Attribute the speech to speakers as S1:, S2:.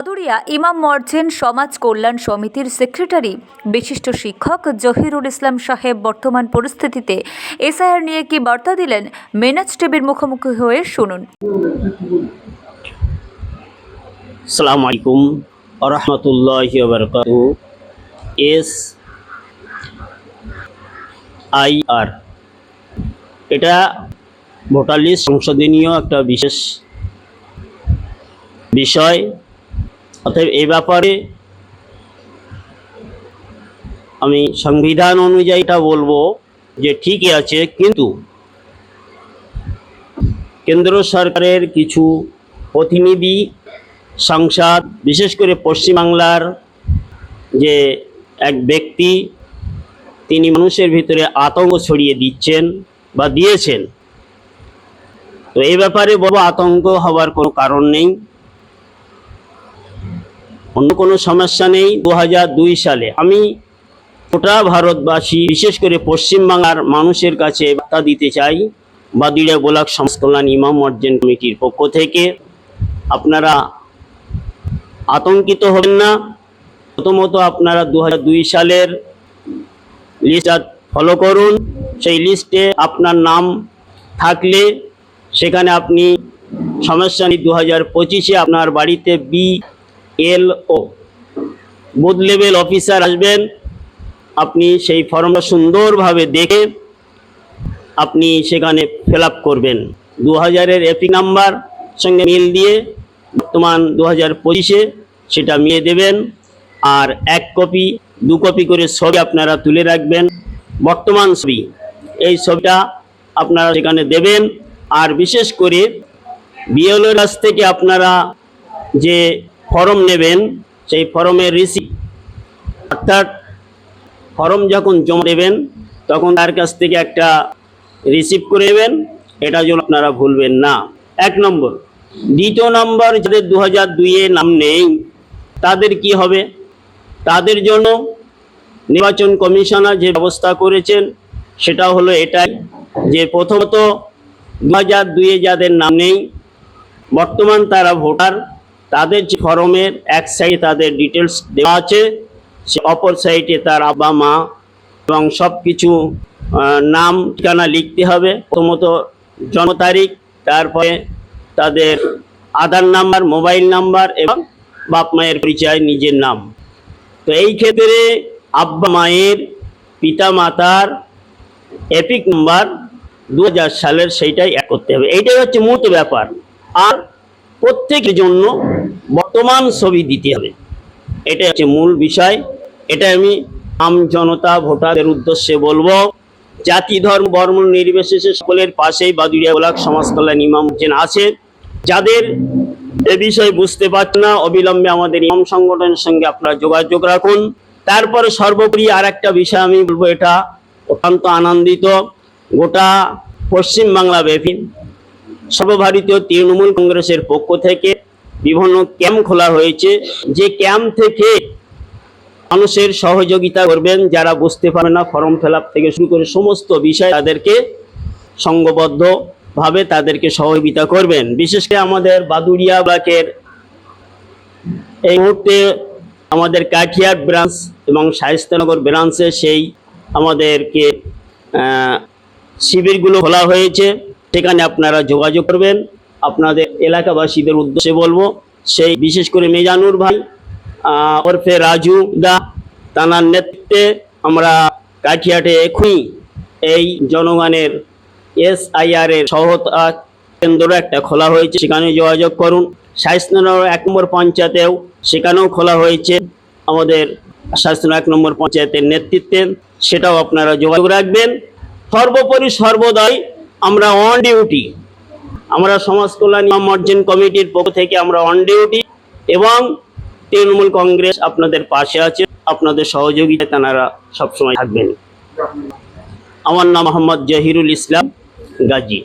S1: চৌধুরিয়া ইমাম মর্জেন সমাজ কল্যাণ সমিতির সেক্রেটারি, বিশিষ্ট শিক্ষক জহিরুল ইসলাম সাহেব বর্তমান পরিস্থিতিতে এসআইআর নিয়ে কি বার্তা দিলেন? মেনাজ টিভির মুখোমুখি হয়ে শুনুন।
S2: আসসালামু আলাইকুম রহমতুল্লাহ বরকাত এস আই আর এটা ভোটার লিস্ট সংশোধনীয় একটা বিশেষ বিষয়। অতএব এই ব্যাপারে আমি সংবিধান অনুযায়ী এটা বলব যে ঠিকই আছে, কিন্তু কেন্দ্র সরকারের কিছু প্রতিনিধি সংসদ, বিশেষ করে পশ্চিমবাংলার যে এক ব্যক্তি, তিনি মানুষের ভিতরে আতঙ্ক ছড়িয়ে দিচ্ছেন বা দিয়েছেন। তো এই ব্যাপারে বড় আতঙ্ক হওয়ার কোনো কারণ নেই। অন্য কোনো সমস্যা নেই দু হাজার দুই সালে। আমি গোটা ভারতবাসী, বিশেষ করে পশ্চিমবাংলার মানুষের কাছে বার্তা দিতে চাই বাদিড়া গোলাক সমাজ কল্যাণ ইমাম অর্জন কমিটির পক্ষ থেকে। আপনারা আতঙ্কিত হবেন না। প্রথমত আপনারা দু হাজার দুই সালের লিস্ট ফলো করুন। সেই লিস্টে আপনার নাম থাকলে সেখানে আপনি সমস্যা নেই। দু হাজার পঁচিশে আপনার বাড়িতে B L O. Booth level officer আসবেন। আপনি সেই ফর্মটা সুন্দরভাবে দেখে আপনি সেখানে ফিল করবেন। দু হাজারের এপি নাম্বার সঙ্গে মিল দিয়ে বর্তমান দু হাজার পঁচিশে সেটা মিলিয়ে দেবেন। আর এক কপি, দু কপি করে ছবি আপনারা তুলে রাখবেন। বর্তমান ছবি, এই ছবিটা আপনারা সেখানে দেবেন। আর বিশেষ করে বিএলওর কাছ থেকে আপনারা যে ফর্ম নেবেন, সেই ফর্মের রিসিপ্ট অর্থাৎ ফর্ম যখন জমা দেবেন, তখন তার কাছ থেকে একটা রিসিভ করে নেবেন, এটা যেন আপনারা ভুলবেন না। এক নম্বর, দ্বিতীয় নম্বর, যাদের দু হাজার দুইয়ে নাম নেই, তাদের কি হবে? তাদের জন্য নির্বাচন কমিশনার যে ব্যবস্থা করেছেন, সেটা হলো এটাই যে প্রথমত দু হাজার দুইয়ে যাদের নাম নেই, বর্তমান তারা ভোটার তাদের যে ফর্মের এক সাইডে তাদের ডিটেলস দেওয়া আছে, সে অপর সাইডে তার আব্বা মা এবং সব কিছু নাম, ঠিকানা লিখতে হবে। প্রথমত জন্ম তারিখ, তারপরে তাদের আধার নাম্বার, মোবাইল নাম্বার এবং বাপ মায়ের পরিচয়, নিজের নাম। তো এই ক্ষেত্রে আব্বা মায়ের পিতা মাতার এপিক নাম্বার দু হাজার সালের সেইটাই এক করতে হবে। এইটাই হচ্ছে মূলত ব্যাপার। আর প্রত্যেকের জন্য বর্তমান ছবি দিতে হবে। এটা হচ্ছে মূল বিষয়। এটা আমি আম জনতা ভোটারদের উদ্দেশ্যে বলব। জাতি, ধর্ম বর্ণ নির্বিশেষে সকলের পাশেই বাদুড়িয়া সমাজ কল্যাণ ইমাম হোসেন আছে। যাদের এ বিষয়ে বুঝতে পারছে না, অবিলম্বে আমাদের ইমাম সংগঠনের সঙ্গে আপনারা যোগাযোগ রাখুন। তারপরে সর্বোপরি আর একটা বিষয় আমি বলব, এটা অত্যন্ত আনন্দিত। গোটা পশ্চিম বাংলা ব্যাপী সর্বভারতীয় তৃণমূল কংগ্রেসের পক্ষ থেকে বিভিন্ন ক্যাম্প খোলা হয়েছে। যে ক্যাম্প থেকে মানুষের সহযোগিতা করবেন, যারা বুঝতে পারে না, ফর্ম ফিল থেকে শুরু করে সমস্ত বিষয় তাদেরকে সংঘবদ্ধ ভাবে তাদেরকে সহযোগিতা করবেন। বিশেষ করে আমাদের বাদুড়িয়া ব্লকের এই মুহূর্তে আমাদের কাঠিয়ার ব্রাঞ্চ এবং শাহিস্তানগর ব্রাঞ্চে সেই আমাদেরকে শিবিরগুলো খোলা হয়েছে। সেখানে আপনারা যোগাযোগ করবেন। আপনাদের এলাকাবাসীদের উদ্দেশ্যে বলব, সেই বিশেষ করে মেজানুর ভাই ওরফে রাজু দা, তানার নেতৃত্বে আমরা কাঠিয়াটে এখনই এই জনগণের এস আইআর এর সহতা কেন্দ্র একটা খোলা হয়েছে, সেখানে যোগাযোগ করুন। শাইসনগর এক নম্বর পঞ্চায়েতেও সেখানেও খোলা হয়েছে। আমাদের শাসন এক নম্বর পঞ্চায়েতের নেতৃত্বে সেটাও আপনারা যোগাযোগ রাখবেন। সর্বোপরি সর্বদাই আমরা অন ডিউটি আমরা সমাজ কল্যাণ মার্জিন কমিটির পক্ষ থেকে আমরা অন ডিউটি এবং তৃণমূল কংগ্রেস আপনাদের পাশে আছে। আপনাদের সহযোগিতা তেনারা সবসময় থাকবেন। আমার নাম মোহাম্মদ জহিরুল ইসলাম গাজী।